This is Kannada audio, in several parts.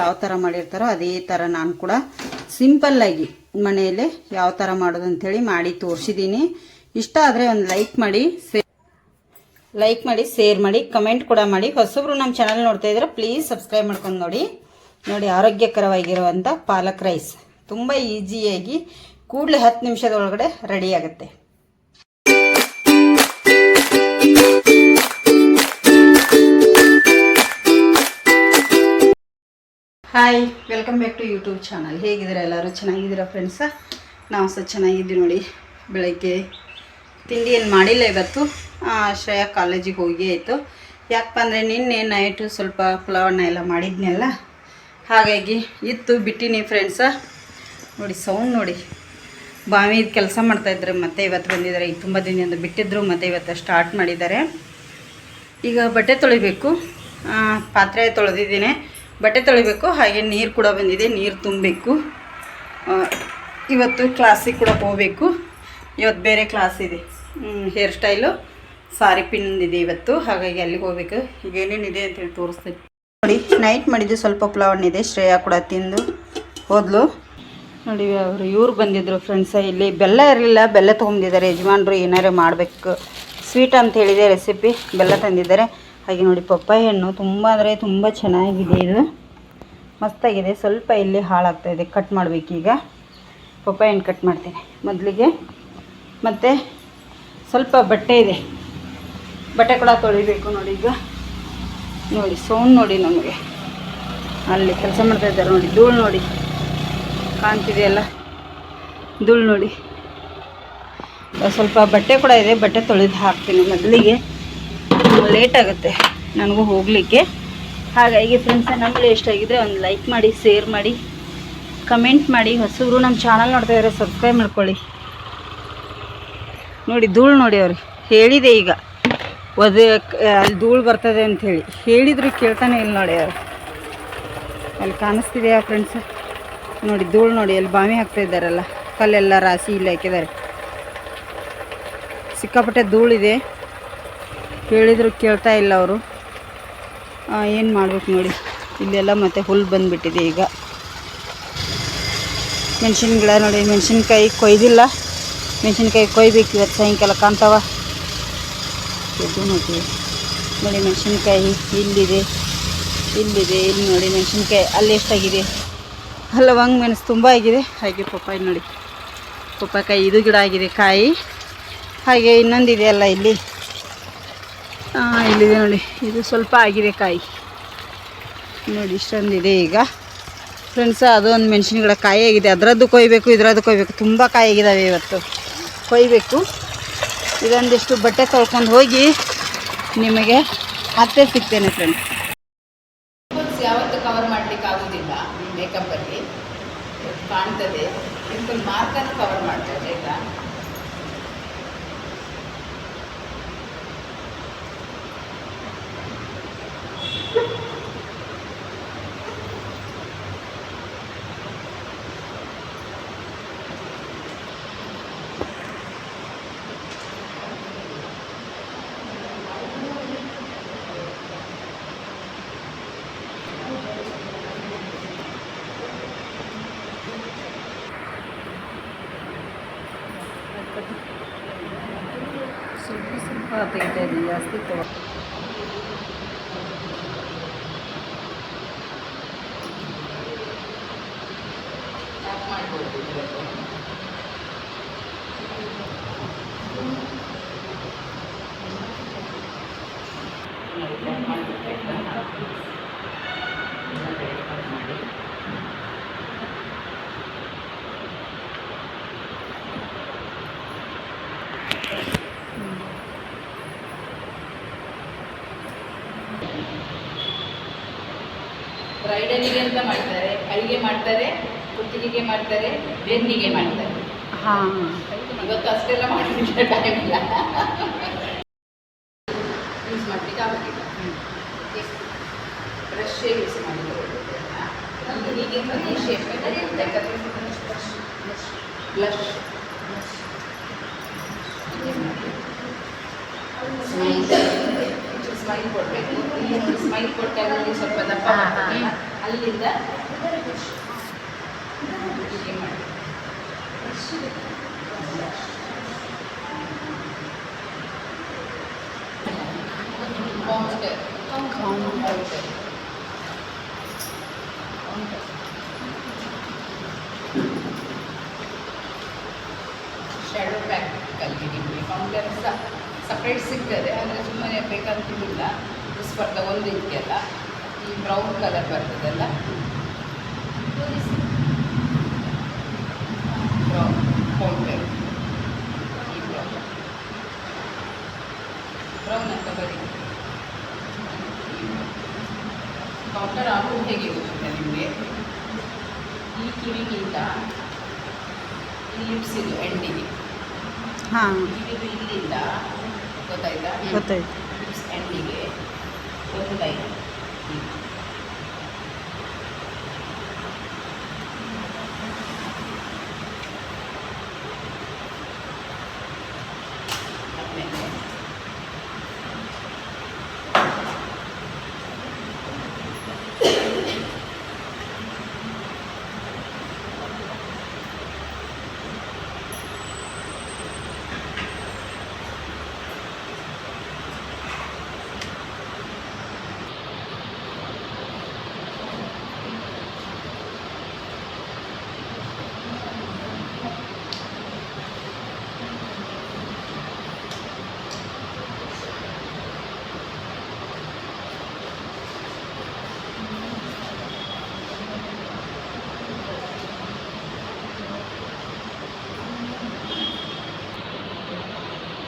ಯಾವ ಥರ ಮಾಡಿರ್ತಾರೋ ಅದೇ ಥರ ನಾನು ಕೂಡ ಸಿಂಪಲ್ಲಾಗಿ ಮನೆಯಲ್ಲೇ ಯಾವ ಥರ ಮಾಡೋದು ಅಂಥೇಳಿ ಮಾಡಿ ತೋರಿಸಿದ್ದೀನಿ ಇಷ್ಟ ಆದರೆ ಒಂದು ಲೈಕ್ ಮಾಡಿ ಲೈಕ್ ಮಾಡಿ, ಶೇರ್ ಮಾಡಿ, ಕಮೆಂಟ್ ಕೂಡ ಮಾಡಿ. ಹೊಸಬ್ರು ನಮ್ಮ ಚಾನಲ್ ನೋಡ್ತಾ ಇದ್ರೆ ಪ್ಲೀಸ್ ಸಬ್ಸ್ಕ್ರೈಬ್ ಮಾಡ್ಕೊಂಡು ನೋಡಿ. ನೋಡಿ ಆರೋಗ್ಯಕರವಾಗಿರುವಂಥ ಪಾಲಕ್ ರೈಸ್. ತುಂಬ ಈಸಿಯಾಗಿ ಕೂಡಲೇ ಹತ್ತು ನಿಮಿಷದೊಳಗಡೆ ರೆಡಿ ಆಗುತ್ತೆ. Hi welcome back to YouTube channel ಹೇಗಿದ್ದೀರಾ ಎಲ್ಲರೂ? ಚೆನ್ನಾಗಿದ್ದೀರಾ ಫ್ರೆಂಡ್ಸ ನಾವು ಸಹ ಚೆನ್ನಾಗಿದ್ದೀವಿ ನೋಡಿ. ಬೆಳಗ್ಗೆ ತಿಂಡಿ ಏನು ಮಾಡಿಲ್ಲ ಇವತ್ತು? ಶ್ರೇಯಾ ಕಾಲೇಜಿಗೆ ಹೋಗಿ ಆಯಿತು. ಯಾಕಪ್ಪ ಅಂದರೆ ನಿನ್ನೆ ನೈಟು ಸ್ವಲ್ಪ ಪುಲಾವನ್ನ ಎಲ್ಲ ಮಾಡಿದ್ನಲ್ಲ ಹಾಗಾಗಿ ಇತ್ತು, ಬಿಟ್ಟಿನಿ ಫ್ರೆಂಡ್ಸ ನೋಡಿ ಸೌಂಡ್ ನೋಡಿ. ಬಾವಿ ಕೆಲಸ ಮಾಡ್ತಾಯಿದ್ರು ಮತ್ತೆ ಇವತ್ತು ಬಂದಿದ್ದಾರೆ. ಈಗ ತುಂಬ ದಿನದಿಂದ ಬಿಟ್ಟಿದ್ರು, ಮತ್ತು ಇವತ್ತು ಸ್ಟಾರ್ಟ್ ಮಾಡಿದ್ದಾರೆ. ಈಗ ಬಟ್ಟೆ ತೊಳಿಬೇಕು. ಪಾತ್ರೆ ತೊಳೆದಿದ್ದೀನಿ. ಬಟ್ಟೆ ತೊಳಿಬೇಕು, ಹಾಗೆ ನೀರು ಕೂಡ ಬಂದಿದೆ, ನೀರು ತುಂಬಬೇಕು. ಇವತ್ತು ಕ್ಲಾಸಿಗೆ ಕೂಡ ಹೋಗಬೇಕು. ಇವತ್ತು ಬೇರೆ ಕ್ಲಾಸ್ ಇದೆ. ಹೇರ್ ಸ್ಟೈಲು ಸಾರಿ ಪಿನ್ ಇದೆ ಇವತ್ತು, ಹಾಗಾಗಿ ಅಲ್ಲಿಗೆ ಹೋಗ್ಬೇಕು. ಈಗ ಏನೇನಿದೆ ಅಂತೇಳಿ ತೋರಿಸ್ತೀನಿ. ನೋಡಿ ನೈಟ್ ಮಾಡಿದ್ದು ಸ್ವಲ್ಪ ಪುಲಾವಣ್ಣ ಇದೆ, ಶ್ರೇಯಾ ಕೂಡ ತಿಂದು ಹೋದ್ಲು. ನೋಡಿ, ಅವರು ಇವ್ರು ಬಂದಿದ್ರು ಫ್ರೆಂಡ್ಸ ಇಲ್ಲಿ ಬೆಲ್ಲ ಇರಲಿಲ್ಲ, ಬೆಲ್ಲ ತೊಗೊಂಡಿದ್ದಾರೆ ಯಜಮಾನ್ರು ಏನಾರು ಮಾಡಬೇಕು. ಸ್ವೀಟ್ ಅಂತ ಹೇಳಿದೆ ರೆಸಿಪಿ ಬೆಲ್ಲ ತಂದಿದ್ದಾರೆ. ಹಾಗೆ ನೋಡಿ ಪಪ್ಪಾಯ ಹಣ್ಣು ತುಂಬ ಅಂದರೆ ತುಂಬ ಚೆನ್ನಾಗಿದೆ ಇದು. ಮಸ್ತಾಗಿದೆ. ಸ್ವಲ್ಪ ಇಲ್ಲಿ ಹಾಳಾಗ್ತಾ ಇದೆ. ಕಟ್ ಮಾಡಬೇಕೀಗ. ಪಪ್ಪಾಯಿ ಹಣ್ಣು ಕಟ್ ಮಾಡ್ತೀನಿ ಮೊದಲಿಗೆ. ಮತ್ತು ಸ್ವಲ್ಪ ಬಟ್ಟೆ ಇದೆ. ಬಟ್ಟೆ ಕೂಡ ತೊಳಿಬೇಕು ನೋಡಿ ಈಗ. ನೋಡಿ, ಸೌಂಡ್ ನೋಡಿ ನಮಗೆ. ಅಲ್ಲಿ ಕೆಲಸ ಮಾಡ್ತಾ ಇದ್ದಾರೆ ನೋಡಿ. ಧೂಳು ನೋಡಿ. ಕಾಣ್ತಿದೆಯಲ್ಲ ಧೂಳು ನೋಡಿ. ಸ್ವಲ್ಪ ಬಟ್ಟೆ ಕೂಡ ಇದೆ. ಬಟ್ಟೆ ತೊಳೆದು ಹಾಕ್ತೀನಿ ಮೊದಲಿಗೆ. ಲೇಟ್ ಆಗುತ್ತೆ ನನಗೂ ಹೋಗಲಿಕ್ಕೆ. ಹಾಗಾಗಿ ಫ್ರೆಂಡ್ಸ್ ನಮಗೆ ಎಷ್ಟಾಗಿದ್ರೆ ಒಂದು ಲೈಕ್ ಮಾಡಿ ಶೇರ್ ಮಾಡಿ ಕಮೆಂಟ್ ಮಾಡಿ. ಹೊಸಬ್ರು ನಮ್ಮ ಚಾನಲ್ ನೋಡ್ತಾ ಇದ್ದಾರೆ ಸಬ್ಸ್ಕ್ರೈಬ್ ಮಾಡ್ಕೊಳ್ಳಿ. ನೋಡಿ, ಧೂಳು ನೋಡಿ ಅವ್ರಿ. ಹೇಳಿದೆ ಈಗ. ಒದೆ, ಅಲ್ಲಿ ಧೂಳು ಬರ್ತದೆ ಅಂಥೇಳಿ. ಹೇಳಿದ್ರು ಕೇಳ್ತಾನೆ ಇಲ್ಲ ನೋಡಿ ಅವರು. ಅಲ್ಲಿ ಕಾಣಿಸ್ತಿದೆಯಾ ಫ್ರೆಂಡ್ಸ್ ನೋಡಿ, ಧೂಳು ನೋಡಿ, ಅಲ್ಲಿ ಬಾವಿ ಹಾಕ್ತಾ ಇದ್ದಾರಲ್ಲ. ಕಲ್ಲೆಲ್ಲ ರಾಶಿ ಇಲ್ಲಿ ಹಾಕಿದ್ದಾರೆ. ಸಿಕ್ಕಾಪಟ್ಟೆ ಧೂಳಿದೆ. ಹೇಳಿದ್ರು ಕೇಳ್ತಾ ಇಲ್ಲ ಅವರು. ಏನು ಮಾಡ್ಬೇಕು ನೋಡಿ. ಇಲ್ಲೆಲ್ಲ ಮತ್ತೆ ಹುಲ್ಲು ಬಂದುಬಿಟ್ಟಿದೆ ಈಗ. ಮೆಣಸಿನ ಗಿಡ ನೋಡಿ, ಮೆಣಸಿನ್ಕಾಯಿ ಕೊಯ್ದಿಲ್ಲ. ಮೆಣಸಿನ್ಕಾಯಿ ಕೊಯ್ಬೇಕು ಇವತ್ತು ಸಾಯಂಕಾಲ, ಕಾಣ್ತಾವ? ಇದು ನೋಡಿ ನೋಡಿ, ಮೆಣಸಿನ್ಕಾಯಿ ಇಲ್ಲಿದೆ. ಇಲ್ಲಿದೆ, ಇಲ್ಲಿ ನೋಡಿ, ಮೆಣಸಿನ್ಕಾಯಿ ಅಲ್ಲಿ ಎಷ್ಟಾಗಿದೆ? ಲವಂಗ ಮೆಣಸು ತುಂಬ ಆಗಿದೆ. ಹಾಗೆ ಪಪ್ಪಾಯಿ ನೋಡಿ. ಪಪ್ಪಾಯಿ ಇದು ಗಿಡ ಆಗಿದೆ, ಕಾಯಿ. ಹಾಗೆ ಇನ್ನೊಂದಿದೆ ಅಲ್ಲ ಇಲ್ಲಿ. ಇಲ್ಲಿದೆ ನೋಡಿ, ಇದು ಸ್ವಲ್ಪ ಆಗಿದೆ ಕಾಯಿ ನೋಡಿ, ಇಷ್ಟೊಂದಿದೆ ಈಗ. ಫ್ರೆಂಡ್ಸ್ ಅದೊಂದು ಮೆಣಸಿನ ಗಿಡ ಕಾಯಿ ಆಗಿದೆ. ಅದರದ್ದು ಕೊಯ್ಬೇಕು, ಇದರದ್ದು ಕೊಯ್ಬೇಕು. ತುಂಬ ಕಾಯಿ ಆಗಿದ್ದಾವೆ ಇವತ್ತು. ಕೊಯ್ಬೇಕು. ಇದೊಂದಿಷ್ಟು ಬಟ್ಟೆ ತೊಳ್ಕೊಂಡು ಹೋಗಿ ನಿಮಗೆ ಮತ್ತೆ ಸಿಗ್ತೇನೆ ಫ್ರೆಂಡ್ಸ್ ಯಾವತ್ತು ಕವರ್ ಮಾಡ್ಲಿಕ್ಕೆ ಆಗುದಿಲ್ಲ ಮೇಕಪ್ ಅಲ್ಲಿ. ಕಾಣ್ತದೆ. ಸಿಂಪಲ್ ಮಾರ್ಕನ್ನು ಕವರ್ ಮಾಡ್ತದೆ ಆಯ್ತಾ ಸ್ವಲ್ಪ ಸ್ವಲ್ಪ ತೆಗಿತಾ ಇದ್ದೀನಿ ಜಾಸ್ತಿ ತಗೋ ಟ್ಯಾಪ್ ಮಾಡ್ಬೋದು ಇದರಲ್ಲಿ. ನೋಡಿ, ಟ್ಯಾಪ್ ಮಾಡ್ಬಿಟ್ಟು ಆಯ್ತಾ? ಇದನ್ನ ready ಮಾಡಿ. ಬ್ರೈಡಲಿಗೆ ಅಂತ ಮಾಡ್ತಾರೆ ಕೈಗೆ ಮಾಡ್ತಾರೆ ಕುತ್ತಿಗೆಗೆ ಮಾಡ್ತಾರೆ ಬೆನ್ನಿಗೆ ಮಾಡ್ತಾರೆ. ಹಾಂ. ಇವತ್ತು ಅಷ್ಟೆಲ್ಲ ಮಾಡಲಿಕ್ಕೆ ಟೈಮ್ ಇಲ್ಲ. ಯೂಸ್ ಮಾಡಲಿಕ್ಕೆ ಆಗೋದಿಲ್ಲ. ಬ್ರಷ್ ಯೂಸ್ ಮಾಡಿದ್ರೆ ನಮ್ದು ಹೀಗೆ ಈ ಶೇಪ್ ಬ್ಲಷ್ ಸ್ಮೈಲ್ ಕೊಡಬೇಕು. ಸ್ಮೈಲ್ ಕೊಟ್ಟಾಗ ಸ್ವಲ್ಪ ದಪ್ಪ ಅಲ್ಲಿಂದ ಮಾಡಿ. ಕೌಂಟರ್ ಕೌಂಟರ್ ಶ್ಯಾಡೋ ಪ್ಯಾಕ್ ಕಲ್ತಿ ನಿಮಗೆ ಕೌಂಟರ್ ಸಪ್ರೇಟ್ ಸಿಗ್ತದೆ, ಆದರೆ ಸುಮ್ಮನೆ ಬೇಕಂತಿಲ್ಲ ಸ್ಪರ್ಧ ಒಂದು ಇದೆಯಲ್ಲ ಈ ಬ್ರೌನ್ ಕಲರ್ ಬರ್ತದಲ್ಲ ಬ್ರೌನ್ ಕೌಂಟರ್ ಈ ಬ್ರೌನ್ ಬ್ರೌನ್ ಅಂತ ಬರೀ. ಕೌಂಟರ್ ಆಗೋದು ಹೇಗೆ ಗೊತ್ತಿಲ್ಲ ನಿಮಗೆ? ಈ ಕಿವಿಗಿಂತ ಲಿಪ್ಸ್ ಇದು ಎಂಡಿಗೆ ಹಾಂ. ಇದು ಇಲ್ಲಿಂದ ಗೊತ್ತಾಯ್ತಾ? ಗೊತ್ತಾಯ್ತು. ಲಿಪ್ಸ್ ಎಂಡಿಗೆ ಒಂದು line Thank you.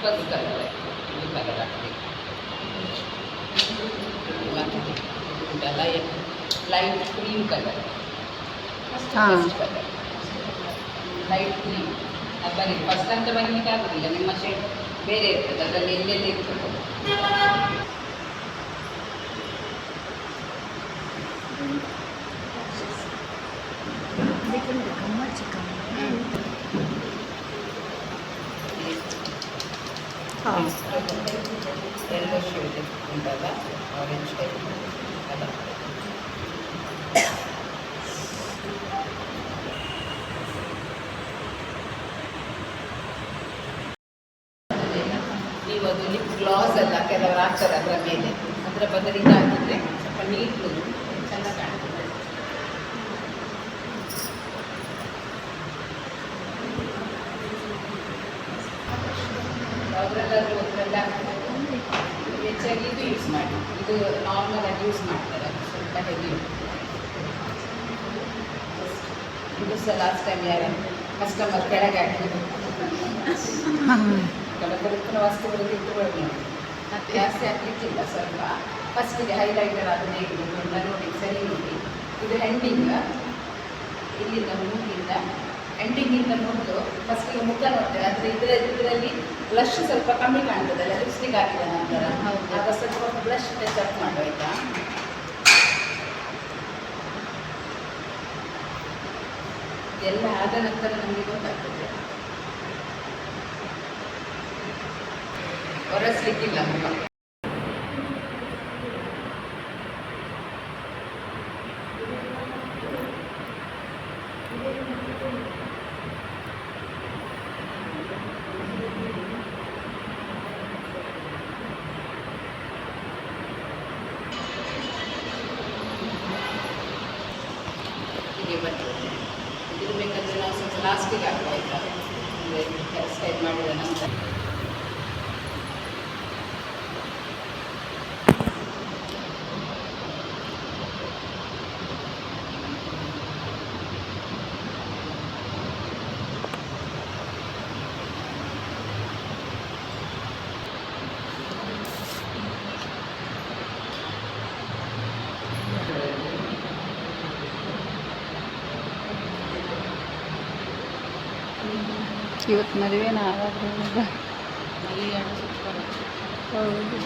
First colour ಇದು ಕಲರ್ ಹಾಕಬೇಕು ಲೈಟ್ ಲೈಟ್ ಕ್ರೀಮ್ ಕಲರ್ ಹಾ. ಫಸ್ಟ್ ಕಲರ್ ಲೈಟ್ ಕ್ರೀಮ್ ಅದು ಬನ್ನಿ ಫಸ್ಟ್ ಅಂತ ಬರಲಿಕ್ಕೆ ಆಗೋದಿಲ್ಲ ನಿಮ್ಮ ಶೇಡ್ ಬೇರೆ ಇರ್ತದೆ ಅದರಲ್ಲಿ ಎಲ್ಲೆಲ್ಲಿ ಇರ್ತದೆ ಹಾಂ ಎಲ್ಲೋ ಶೇಡ್ ಉಂಟಲ್ಲ ಆರೆಂಜ್ ಟೈಪ್ ಅದ ನೀವು ಅದು ಲಿಪ್ ಗ್ಲಾಸ್ ಎಲ್ಲ ಕೆಲವರು ಹಾಕ್ತಾರೆ ಅದರ ಮೇಲೆ ಅದರ ಬದಲಿಗೆ ಹಾಕಿದ್ರೆ ಸ್ವಲ್ಪ ನೀಟ್ ಚೆಂದ ಕಾಣ್ತದೆ ಯಾವುದ್ರಲ್ಲಾದ್ರೂ ಒಂದರಲ್ಲಿ ಹೆಚ್ಚಾಗಿ ಇದು ಯೂಸ್ ಮಾಡಿ. ಇದು ನಾರ್ಮಲ್ ಆಗಿ ಯೂಸ್ ಮಾಡ್ತಾರೆ. ಸ್ವಲ್ಪ ಹೆವಿ ಇದು ಸಹ ಲಾಸ್ಟ್ ಟೈಮ್ ಯಾರು ಕಸ್ಟಮರ್ ಕೆಳಗೆ ಹಾಕಿದ್ರು. ಹಾಂ ಕೆಳಗಡೆ ವಸ್ತುಗಳು ಮತ್ತೆ ಜಾಸ್ತಿ ಹಾಕ್ಲಿಕ್ಕಿಲ್ಲ. ಸ್ವಲ್ಪ ಫಸ್ಟಿಗೆ ಹೈಲೈಟರ್ ಅದನ್ನೇ ಇಟ್ಕೊಂಡು ನೋಡಿ, ಸರಿ ನೋಡಿ. ಇದು ಹೆಂಡಿಂಗ್ ಇಲ್ಲಿಂದ ಮೂಗಿಂದ ಎಂಡಿಂಗಿಂದ ಮೊದಲು ಫಸ್ಟಿಗೆ ಮುಖ ನೋಡ್ತೇವೆ. ಆದರೆ ಇದರ ಇದರಲ್ಲಿ ಬ್ಲಷ್ ಸ್ವಲ್ಪ ಕಮ್ಮಿ ಕಾಣ್ತದಲ್ಲ ಲಿಪ್ಸ್ಟಿಕ್ ಹಾಕಿದ ನಂತರ. ಆಗ ಸ್ವಲ್ಪ ಬ್ಲಷ್ ಟಚ್ ಅಪ್ ಮಾಡು ಆಯ್ತಾ? ಎಲ್ಲ ಆದ ನಂತರ ನಮಗೆ ಗೊತ್ತಾಗ್ತದೆ. ಹೊರಸ್ಲಿಕ್ಕಿಲ್ಲ ಮುಖ ಹೀಗೆ ಬರ್ತದೆ ಇದು ಬೇಕಾದರೆ ನಾವು ಸ್ವಲ್ಪ ಲಾಸ್ಟಿಗೆ ಹಾಕುವ ಆಯಿತಾ ಅಂದರೆ ಹೇರ್ ಸ್ಟೈಲ್ ಮಾಡಿದ ನಂತರ ಇವತ್ತು ಮದುವೆನ ಆಗಾದ್ರೂ ಹೌದು.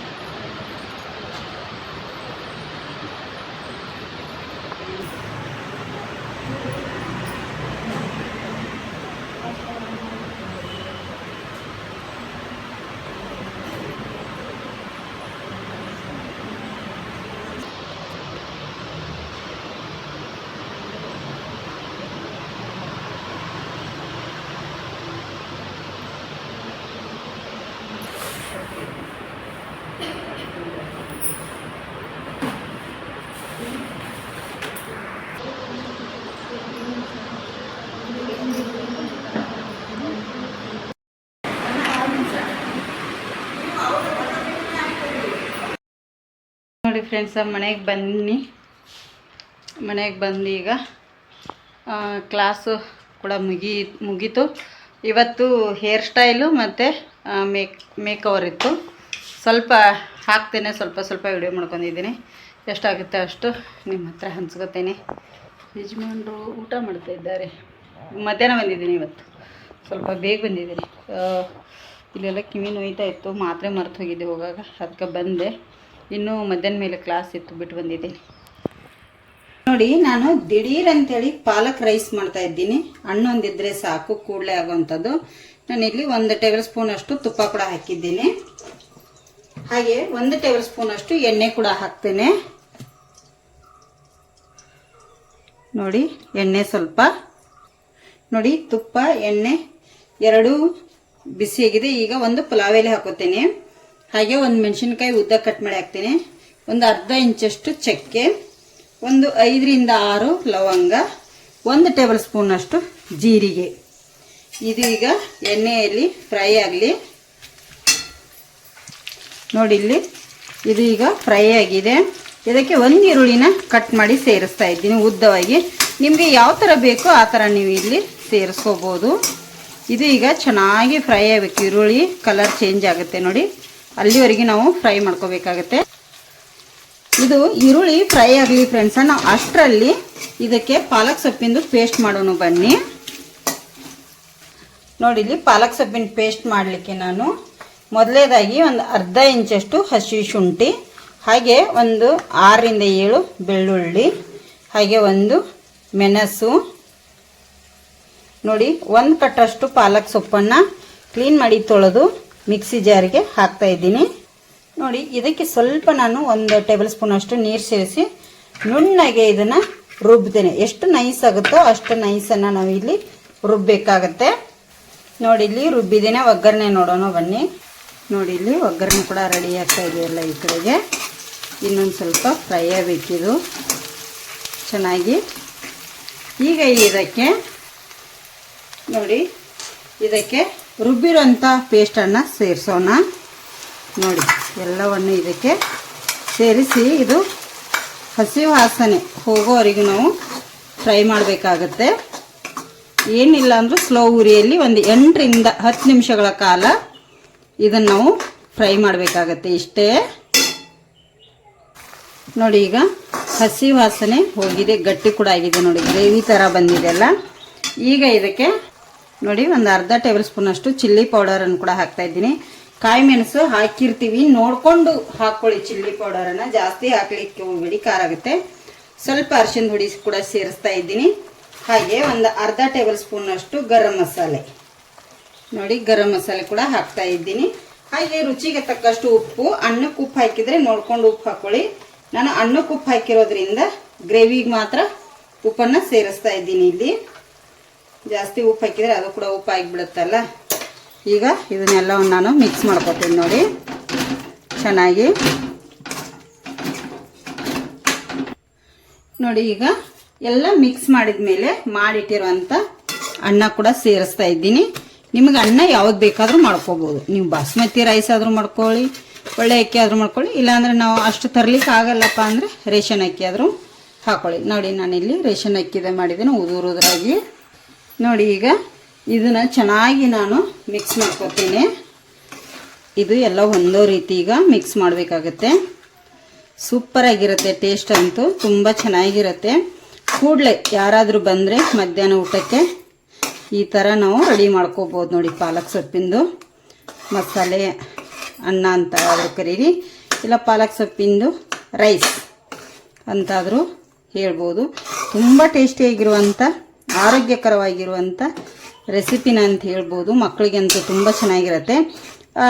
ನೋಡಿ ಫ್ರೆಂಡ್ಸ ಮನೆಗೆ ಬನ್ನಿ. ಮನೆಗೆ ಬಂದು ಈಗ ಕ್ಲಾಸು ಕೂಡ ಮುಗಿ, ಮುಗೀತು. ಇವತ್ತು ಹೇರ್ ಸ್ಟೈಲು ಮತ್ತು ಮೇಕ್ ಮೇಕವರ್ ಇತ್ತು. ಸ್ವಲ್ಪ ಹಾಕ್ತೇನೆ, ಸ್ವಲ್ಪ ಸ್ವಲ್ಪ ವಿಡಿಯೋ ಮಾಡ್ಕೊಂಡಿದ್ದೀನಿ. ಎಷ್ಟಾಗುತ್ತೆ ಅಷ್ಟು ನಿಮ್ಮ ಹತ್ರ ಹಂಚ್ಕೋತೇನೆ. ಯಜಮಾನರು ಊಟ ಮಾಡ್ತಾ ಇದ್ದಾರೆ. ಮಧ್ಯಾಹ್ನ ಬಂದಿದ್ದೀನಿ ಇವತ್ತು. ಸ್ವಲ್ಪ ಬೇಗ ಬಂದಿದ್ದೀನಿ. ಇಲ್ಲೆಲ್ಲ ಕಿವಿ ನೋಯ್ತಾ ಇತ್ತು, ಮಾತ್ರೆ ಮರೆತು ಹೋಗಿದ್ದೆ ಹೋಗಾಗ. ಅದಕ್ಕೆ ಬಂದೆ. ಇನ್ನೂ ಮಧ್ಯಾಹ್ನ ಮೇಲೆ ಕ್ಲಾಸ್ ಇತ್ತು, ಬಿಟ್ಟು ಬಂದಿದ್ದೀನಿ. ನೋಡಿ, ನಾನು ದಿಢೀರ್ ಅಂತೇಳಿ ಪಾಲಕ್ ರೈಸ್ ಮಾಡ್ತಾ ಇದ್ದೀನಿ. ಹಣ್ಣೊಂದಿದ್ರೆ ಸಾಕು, ಕೂಡಲೇ ಆಗುವಂಥದ್ದು. ನಾನಿಲ್ಲಿ ಒಂದು ಟೇಬಲ್ ಸ್ಪೂನ್ ಅಷ್ಟು ತುಪ್ಪ ಕೂಡ ಹಾಕಿದ್ದೀನಿ. ಹಾಗೆ ಒಂದು ಟೇಬಲ್ ಸ್ಪೂನ್ ಅಷ್ಟು ಎಣ್ಣೆ ಕೂಡ ಹಾಕ್ತೇನೆ. ನೋಡಿ, ಎಣ್ಣೆ ಸ್ವಲ್ಪ. ನೋಡಿ, ತುಪ್ಪ, ಎಣ್ಣೆ ಎರಡೂ ಬಿಸಿಯಾಗಿದೆ ಈಗ ಒಂದು ಪಲಾವ್ ಎಲೆ ಹಾಕೋತೇನೆ ಹಾಗೆ ಒಂದು ಮೆಣಸಿನ್ಕಾಯಿ ಉದ್ದ ಕಟ್ ಮಾಡಿ ಹಾಕ್ತೀನಿ. ಒಂದು ಅರ್ಧ ಇಂಚಷ್ಟು ಚಕ್ಕೆ, ಒಂದು ಐದರಿಂದ ಆರು ಲವಂಗ, ಒಂದು ಟೇಬಲ್ ಸ್ಪೂನಷ್ಟು ಜೀರಿಗೆ. ಇದೀಗ ಎಣ್ಣೆಯಲ್ಲಿ ಫ್ರೈ ಆಗಲಿ. ನೋಡಿ ಇಲ್ಲಿ, ಇದು ಈಗ ಫ್ರೈ ಆಗಿದೆ. ಇದಕ್ಕೆ ಒಂದು ಈರುಳ್ಳಿನ ಕಟ್ ಮಾಡಿ ಸೇರಿಸ್ತಾ ಇದ್ದೀನಿ ಉದ್ದವಾಗಿ. ನಿಮಗೆ ಯಾವ ಥರ ಬೇಕೋ ಆ ಥರ ನೀವು ಇಲ್ಲಿ ಸೇರಿಸ್ಕೋಬೋದು. ಇದು ಈಗ ಚೆನ್ನಾಗಿ ಫ್ರೈ ಆಗಬೇಕು. ಈರುಳ್ಳಿ ಕಲರ್ ಚೇಂಜ್ ಆಗುತ್ತೆ ನೋಡಿ. ಅಲ್ಲಿವರೆಗೆ ನಾವು ಫ್ರೈ ಮಾಡ್ಕೋಬೇಕಾಗತ್ತೆ. ಇದು ಈರುಳ್ಳಿ ಫ್ರೈ ಆಗಲಿ ಫ್ರೆಂಡ್ಸ ನಾವು ಅಷ್ಟರಲ್ಲಿ ಇದಕ್ಕೆ ಪಾಲಕ್ ಸೊಪ್ಪಿಂದು ಪೇಸ್ಟ್ ಮಾಡೋಣ ಬನ್ನಿ. ನೋಡಿ, ಇಲ್ಲಿ ಪಾಲಕ್ ಸೊಪ್ಪಿನ ಪೇಸ್ಟ್ ಮಾಡಲಿಕ್ಕೆ ನಾನು ಮೊದಲೇದಾಗಿ ಒಂದು ಅರ್ಧ ಇಂಚಷ್ಟು ಹಸಿ ಶುಂಠಿ, ಹಾಗೆ ಒಂದು ಆರರಿಂದ ಏಳು ಬೆಳ್ಳುಳ್ಳಿ, ಹಾಗೆ ಒಂದು ಮೆಣಸು. ನೋಡಿ, ಒಂದು ಕಟ್ಟಷ್ಟು ಪಾಲಕ್ ಸೊಪ್ಪನ್ನು ಕ್ಲೀನ್ ಮಾಡಿ ತೊಳೆದು ಮಿಕ್ಸಿ ಜಾರಿಗೆ ಹಾಕ್ತಾ ಇದ್ದೀನಿ. ನೋಡಿ, ಇದಕ್ಕೆ ಸ್ವಲ್ಪ ನಾನು ಒಂದು ಟೇಬಲ್ ಸ್ಪೂನ್ ಅಷ್ಟು ನೀರು ಸೇರಿಸಿ ನುಣ್ಣಗೆ ಇದನ್ನು ರುಬ್ತೇನೆ. ಎಷ್ಟು ನೈಸ್ ಆಗುತ್ತೋ ಅಷ್ಟು ನೈಸನ್ನು ನಾವು ಇಲ್ಲಿ ರುಬ್ಬಬೇಕಾಗತ್ತೆ ನೋಡಿ, ಇಲ್ಲಿ ರುಬ್ಬಿದ್ದೇನೆ ಒಗ್ಗರಣೆ ನೋಡೋಣ ಬನ್ನಿ. ನೋಡಿ, ಇಲ್ಲಿ ಒಗ್ಗರಣೆ ಕೂಡ ರೆಡಿ ಆಗ್ತಾ ಇದೆಯಲ್ಲ ಈ ಕಡೆಗೆ. ಇನ್ನೊಂದು ಸ್ವಲ್ಪ ಫ್ರೈ ಆಗಬೇಕಿದು ಚೆನ್ನಾಗಿ. ಈಗ ಇದಕ್ಕೆ ನೋಡಿ, ಇದಕ್ಕೆ ರುಬ್ಬಿರೋಂಥ ಪೇಸ್ಟನ್ನು ಸೇರಿಸೋಣ. ನೋಡಿ, ಎಲ್ಲವನ್ನು ಇದಕ್ಕೆ ಸೇರಿಸಿ ಇದು ಹಸಿ ವಾಸನೆ ಹೋಗೋವರೆಗೂ ನಾವು ಫ್ರೈ ಮಾಡಬೇಕಾಗತ್ತೆ. ಏನಿಲ್ಲ ಅಂದರೂ ಸ್ಲೋ ಉರಿಯಲ್ಲಿ ಒಂದು ಎಂಟರಿಂದ ಹತ್ತು ನಿಮಿಷಗಳ ಕಾಲ ಇದನ್ನು ನಾವು ಫ್ರೈ ಮಾಡಬೇಕಾಗತ್ತೆ ಇಷ್ಟೇ. ನೋಡಿ, ಈಗ ಹಸಿ ವಾಸನೆ ಹೋಗಿದೆ, ಗಟ್ಟಿ ಕೂಡ ಆಗಿದೆ ನೋಡಿ, ಗ್ರೇವಿ ಥರ ಬಂದಿದೆ ಅಲ್ಲ ಈಗ ಇದಕ್ಕೆ ನೋಡಿ, ಒಂದು ಅರ್ಧ ಟೇಬಲ್ ಸ್ಪೂನ್ ಅಷ್ಟು ಚಿಲ್ಲಿ ಪೌಡರನ್ನು ಕೂಡ ಹಾಕ್ತಾ ಇದ್ದೀನಿ. ಕಾಯಿ ಮೆಣಸು ಹಾಕಿರ್ತೀವಿ. ನೋಡ್ಕೊಂಡು ಹಾಕ್ಕೊಳ್ಳಿ ಚಿಲ್ಲಿ ಪೌಡರನ್ನು ಜಾಸ್ತಿ ಹಾಕ್ಲಿಕ್ಕೆ ಹೋಗ್ಬಿಡಿ, ಖಾರ ಆಗುತ್ತೆ. ಸ್ವಲ್ಪ ಅರಿಶಿನ ಹುಡಿ ಕೂಡ ಸೇರಿಸ್ತಾ ಇದ್ದೀನಿ. ಹಾಗೆ ಒಂದು ಅರ್ಧ ಟೇಬಲ್ ಸ್ಪೂನ್ ಅಷ್ಟು ಗರಂ ಮಸಾಲೆ. ನೋಡಿ, ಗರಂ ಮಸಾಲೆ ಕೂಡ ಹಾಕ್ತಾ ಇದ್ದೀನಿ. ಹಾಗೆ ರುಚಿಗೆ ತಕ್ಕಷ್ಟು ಉಪ್ಪು. ಅನ್ನಕ್ಕೆ ಉಪ್ಪು ಹಾಕಿದ್ರೆ ನೋಡ್ಕೊಂಡು ಉಪ್ಪು ಹಾಕೊಳ್ಳಿ. ನಾನು ಅನ್ನಕ್ಕೆ ಉಪ್ಪು ಹಾಕಿರೋದ್ರಿಂದ ಗ್ರೇವಿಗೆ ಮಾತ್ರ ಉಪ್ಪನ್ನು ಸೇರಿಸ್ತಾ ಇದ್ದೀನಿ ಇಲ್ಲಿ. ಜಾಸ್ತಿ ಉಪ್ಪು ಹಾಕಿದರೆ ಅದು ಕೂಡ ಉಪ್ಪು ಆಗಿಬಿಡುತ್ತಲ್ಲ. ಈಗ ಇದನ್ನೆಲ್ಲವನ್ನು ನಾನು ಮಿಕ್ಸ್ ಮಾಡ್ಕೊತೀನಿ ನೋಡಿ. ಚೆನ್ನಾಗಿ. ನೋಡಿ ಈಗ ಎಲ್ಲ ಮಿಕ್ಸ್ ಮಾಡಿದ ಮೇಲೆ ಮಾಡಿಟ್ಟಿರುವಂಥ ಅನ್ನ ಕೂಡ ಸೇರಿಸ್ತಾ ಇದ್ದೀನಿ. ನಿಮಗೆ ಅನ್ನ ಯಾವ್ದು ಬೇಕಾದರೂ ಮಾಡ್ಕೋಬೋದು. ನೀವು ಬಾಸ್ಮತಿ ರೈಸ್ ಆದರೂ ಮಾಡ್ಕೊಳ್ಳಿ, ಒಳ್ಳೆ ಅಕ್ಕಿ ಆದರೂ ಮಾಡ್ಕೊಳ್ಳಿ, ಇಲ್ಲಾಂದ್ರೆ ನಾವು ಅಷ್ಟು ತರ್ಲಿಕ್ಕೆ ಆಗಲ್ಲಪ್ಪ ಅಂದರೆ ರೇಷನ್ ಅಕ್ಕಿ ಆದರೂ ಹಾಕೊಳ್ಳಿ. ನೋಡಿ ನಾನಿಲ್ಲಿ ರೇಷನ್ ಅಕ್ಕಿದೆ ಮಾಡಿದ್ದೀನಿ, ಉದುರುದ್ರಾಗಿ. ನೋಡಿ ಈಗ ಇದನ್ನು ಚೆನ್ನಾಗಿ ನಾನು ಮಿಕ್ಸ್ ಮಾಡ್ಕೊತೀನಿ. ಇದು ಎಲ್ಲ ಒಂದೋ ರೀತಿ ಈಗ ಮಿಕ್ಸ್ ಮಾಡಬೇಕಾಗತ್ತೆ. ಸೂಪರಾಗಿರುತ್ತೆ ಟೇಸ್ಟ್ ಅಂತೂ ತುಂಬ ಚೆನ್ನಾಗಿರುತ್ತೆ. ಕೂಡಲೇ ಯಾರಾದರೂ ಬಂದರೆ ಮಧ್ಯಾಹ್ನ ಊಟಕ್ಕೆ ಈ ಥರ ನಾವು ರೆಡಿ ಮಾಡ್ಕೋಬೋದು ನೋಡಿ ಪಾಲಕ್ ಸೊಪ್ಪಿಂದು. ಮಸಾಲೆ, ಅನ್ನ ಅಂತ ಆದರೂ ಕರೀರಿ. ಇಲ್ಲ ಪಾಲಕ್ ಸೊಪ್ಪಿಂದು ರೈಸ್ ಅಂತಾದರೂ ಹೇಳ್ಬೋದು. ತುಂಬ ಟೇಸ್ಟಿಯಾಗಿರುವಂಥ ಆರೋಗ್ಯಕರವಾಗಿರುವಂಥ ರೆಸಿಪಿನ ಅಂತ ಹೇಳ್ಬೋದು. ಮಕ್ಕಳಿಗಂತೂ ತುಂಬ ಚೆನ್ನಾಗಿರುತ್ತೆ.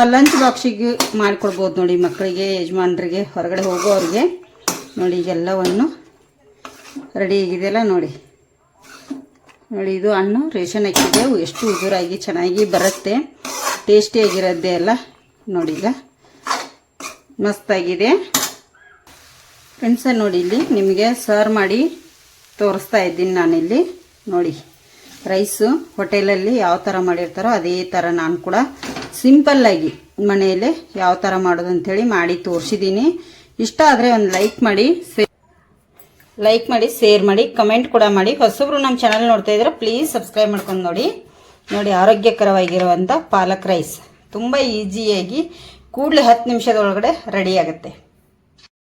ಲಂಚ್ ಬಾಕ್ಸಿಗೆ ಮಾಡಿಕೊಡ್ಬೋದು ನೋಡಿ ಮಕ್ಕಳಿಗೆ ಯಜಮಾನ್ರಿಗೆ, ಹೊರಗಡೆ ಹೋಗೋರಿಗೆ. ನೋಡಿ ಈಗೆಲ್ಲವನ್ನು ರೆಡಿ ಆಗಿದೆಯಲ್ಲ ನೋಡಿ. ನೋಡಿ, ಇದು ಹಣ್ಣು ರೇಷನ್ ಹಾಕಿದೆ. ಎಷ್ಟು ಉದುರಾಗಿ ಚೆನ್ನಾಗಿ ಬರುತ್ತೆ. ಟೇಸ್ಟಿಯಾಗಿರೋದೇ ಅಲ್ಲ. ನೋಡಿ ಈಗ ಮಸ್ತಾಗಿದೆ. ಫ್ರೆಂಡ್ಸ ನೋಡಿ ಇಲ್ಲಿ ನಿಮಗೆ ಸರ್ವ್ ಮಾಡಿ ತೋರಿಸ್ತಾ ಇದ್ದೀನಿ ನಾನಿಲ್ಲಿ. ನೋಡಿ. ರೈಸು ಹೋಟೆಲಲ್ಲಿ ಯಾವ ಥರ ಮಾಡಿರ್ತಾರೋ ಅದೇ ಥರ ನಾನು ಕೂಡ ಸಿಂಪಲ್ಲಾಗಿ ಮನೆಯಲ್ಲೇ ಯಾವ ಥರ ಮಾಡೋದು ಅಂಥೇಳಿ ಮಾಡಿ ತೋರಿಸಿದ್ದೀನಿ ಇಷ್ಟ ಆದರೆ ಒಂದು ಲೈಕ್ ಮಾಡಿ ಲೈಕ್ ಮಾಡಿ, ಶೇರ್ ಮಾಡಿ, ಕಮೆಂಟ್ ಕೂಡ ಮಾಡಿ. ಹೊಸಬ್ರು ನಮ್ಮ ಚಾನಲ್ ನೋಡ್ತಾ ಇದ್ರೆ ಪ್ಲೀಸ್ ಸಬ್ಸ್ಕ್ರೈಬ್ ಮಾಡ್ಕೊಂಡು ನೋಡಿ. ನೋಡಿ ಆರೋಗ್ಯಕರವಾಗಿರುವಂಥ ಪಾಲಕ್ ರೈಸ್. ತುಂಬ ಈಸಿಯಾಗಿ ಕೂಡಲೇ ಹತ್ತು ನಿಮಿಷದೊಳಗಡೆ ರೆಡಿ ಆಗುತ್ತೆ.